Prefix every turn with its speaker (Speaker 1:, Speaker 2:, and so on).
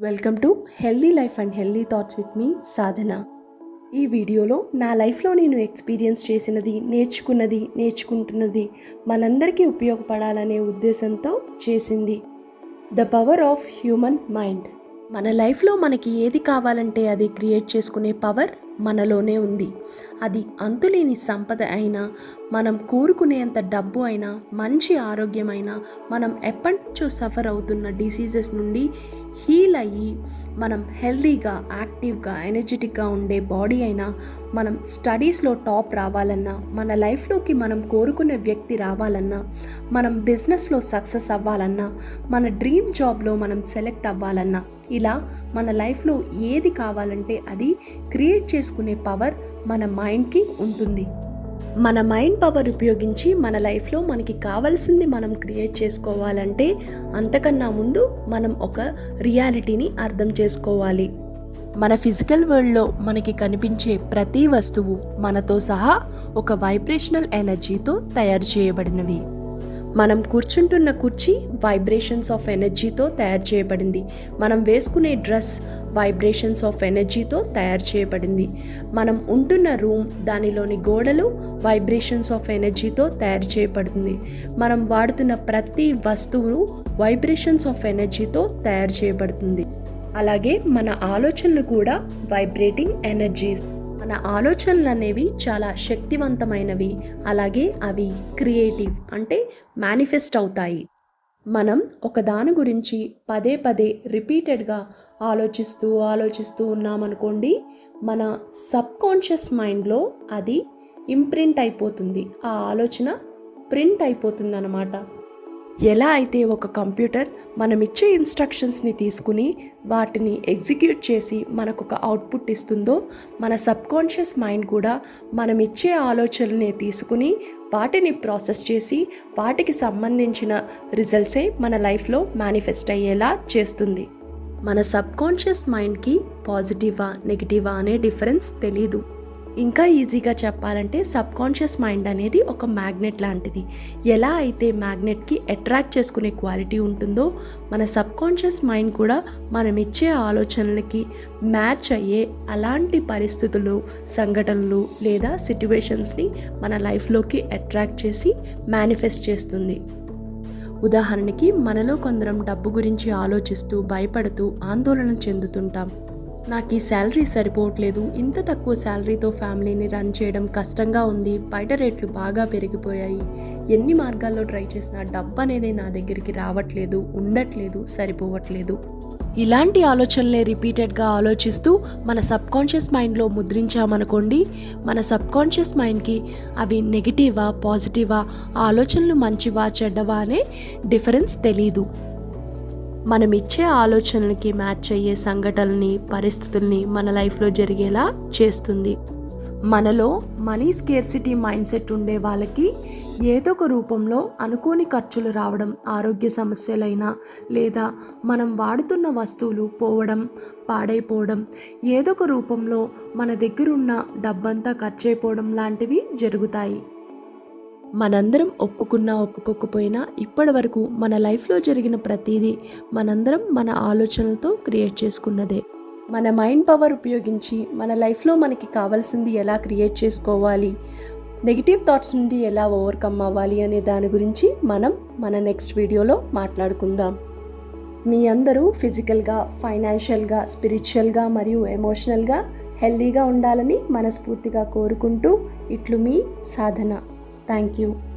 Speaker 1: Welcome to healthy life and healthy thoughts with me Sadhana ఈ వీడియోలో నా లైఫ్లో నేను ఎక్స్పీరియన్స్ చేసినది నేర్చుకున్నది నేర్చుకుంటున్నది మనందరికీ ఉపయోగపడాలనే ఉద్దేశంతో చేసింది. The power of human mind మన లైఫ్లో మనకి ఏది కావాలంటే అది క్రియేట్ చేసుకునే పవర్ మనలోనే ఉంది. అది అంతులేని సంపద అయినా మనం కోరుకునేంత డబ్బు అయినా మంచి ఆరోగ్యమైనా మనం ఎప్పటి నుంచో సఫర్ అవుతున్న డిసీజెస్ నుండి హీల్ అయ్యి మనం హెల్తీగా యాక్టివ్గా ఎనర్జెటిక్గా ఉండే బాడీ అయినా మనం స్టడీస్లో టాప్ రావాలన్నా మన లైఫ్లోకి మనం కోరుకునే వ్యక్తి రావాలన్నా మనం బిజినెస్లో సక్సెస్ అవ్వాలన్నా మన డ్రీమ్ జాబ్లో మనం సెలెక్ట్ అవ్వాలన్నా ఇలా మన లైఫ్లో ఏది కావాలంటే అది క్రియేట్ చేసుకునే పవర్ మన మైండ్కి ఉంటుంది. మన మైండ్ పవర్ ఉపయోగించి మన లైఫ్లో మనకి కావాల్సింది మనం క్రియేట్ చేసుకోవాలంటే అంతకన్నా ముందు మనం ఒక రియాలిటీని అర్థం చేసుకోవాలి. మన ఫిజికల్ వరల్డ్లో మనకి కనిపించే ప్రతి వస్తువు మనతో సహా ఒక వైబ్రేషనల్ ఎనర్జీతో తయారు చేయబడినవి. మనం కూర్చుంటున్న కుర్చీ వైబ్రేషన్స్ ఆఫ్ ఎనర్జీతో తయారు చేయబడింది. మనం వేసుకునే డ్రెస్ వైబ్రేషన్స్ ఆఫ్ ఎనర్జీతో తయారు చేయబడింది. మనం ఉంటున్న రూమ్ దానిలోని గోడలు వైబ్రేషన్స్ ఆఫ్ ఎనర్జీతో తయారు చేయబడింది. మనం వాడుతున్న ప్రతి వస్తువు వైబ్రేషన్స్ ఆఫ్ ఎనర్జీతో తయారు చేయబడుతుంది. అలాగే మన ఆలోచనలు కూడా వైబ్రేటింగ్ ఎనర్జీస్ మన ఆలోచనలు అనేవి చాలా శక్తివంతమైనవి. అలాగే అవి క్రియేటివ్ అంటే మేనిఫెస్ట్ అవుతాయి. మనం ఒక దాని గురించి పదే పదే రిపీటెడ్గా ఆలోచిస్తూ ఆలోచిస్తూ ఉన్నామనుకోండి మన సబ్ కాన్షియస్ మైండ్లో అది ఇంప్రింట్ అయిపోతుంది. ఆ ఆలోచన ప్రింట్ అయిపోతుంది అన్నమాట ఎలా అయితే ఒక కంప్యూటర్ మనం ఇచ్చే ఇన్స్ట్రక్షన్స్ని తీసుకుని వాటిని ఎగ్జిక్యూట్ చేసి మనకు ఒక అవుట్పుట్ ఇస్తుందో మన సబ్కాన్షియస్ మైండ్ కూడా మనం ఇచ్చే ఆలోచనల్ని తీసుకుని వాటిని ప్రాసెస్ చేసి వాటికి సంబంధించిన రిజల్ట్సే మన లైఫ్లో మేనిఫెస్ట్ అయ్యేలా చేస్తుంది. మన సబ్కాన్షియస్ మైండ్కి పాజిటివా నెగిటివా అనే డిఫరెన్స్ తెలీదు. ఇంకా ఈజీగా చెప్పాలంటే సబ్ కాన్షియస్ మైండ్ అనేది ఒక మ్యాగ్నెట్ లాంటిది. ఎలా అయితే మ్యాగ్నెట్కి అట్రాక్ట్ చేసుకునే క్వాలిటీ ఉంటుందో మన సబ్ కాన్షియస్ మైండ్ కూడా మనం ఇచ్చే ఆలోచనలకి మ్యాచ్ అయ్యే అలాంటి పరిస్థితులు సంఘటనలు లేదా సిట్యువేషన్స్ని మన లైఫ్లోకి అట్రాక్ట్ చేసి మేనిఫెస్ట్ చేస్తుంది. ఉదాహరణకి మనలో కొందరం డబ్బు గురించి ఆలోచిస్తూ భయపడుతూ ఆందోళన చెందుతుంటాం. నాకు ఈ శాలరీ సరిపోవట్లేదు. ఇంత తక్కువ శాలరీతో ఫ్యామిలీని రన్ చేయడం కష్టంగా ఉంది. బయట రేట్లు బాగా పెరిగిపోయాయి. ఎన్ని మార్గాల్లో ట్రై చేసినా డబ్బు అనేది నా దగ్గరికి రావట్లేదు ఉండట్లేదు సరిపోవట్లేదు. ఇలాంటి ఆలోచనలే రిపీటెడ్గా ఆలోచిస్తూ మన సబ్కాన్షియస్ మైండ్లో ముద్రించామనుకోండి మన సబ్కాన్షియస్ మైండ్కి అవి నెగిటివా పాజిటివా ఆలోచనలు మంచివా చెడ్డవా అనే డిఫరెన్స్ తెలీదు. మనం ఇచ్చే ఆలోచనలకి మ్యాచ్ అయ్యే సంఘటనల్ని పరిస్థితుల్ని మన లైఫ్లో జరిగేలా చేస్తుంది. మనలో మనీ స్కేర్సిటీ మైండ్ సెట్ ఉండే వాళ్ళకి ఏదో ఒక రూపంలో అనుకోని ఖర్చులు రావడం ఆరోగ్య సమస్యలైనా లేదా మనం వాడుతున్న వస్తువులు పోవడం పాడైపోవడం ఏదో ఒక రూపంలో మన దగ్గరున్న డబ్బంతా ఖర్చు అయిపోవడం లాంటివి జరుగుతాయి. మనందరం ఒప్పుకున్నా ఒప్పుకోకపోయినా ఇప్పటి వరకు మన లైఫ్లో జరిగిన ప్రతిదీ మనందరం మన ఆలోచనలతో క్రియేట్ చేసుకున్నదే. మన మైండ్ పవర్ ఉపయోగించి మన లైఫ్లో మనకి కావాల్సింది ఎలా క్రియేట్ చేసుకోవాలి నెగిటివ్ థాట్స్ నుండి ఎలా ఓవర్కమ్ అవ్వాలి అనే దాని గురించి మనం మన నెక్స్ట్ వీడియోలో మాట్లాడుకుందాం. మీ అందరూ ఫిజికల్గా ఫైనాన్షియల్గా స్పిరిచువల్గా మరియు ఎమోషనల్గా హెల్దీగా ఉండాలని మనస్ఫూర్తిగా కోరుకుంటూ ఇట్లు మీ సాధన. താങ്ക്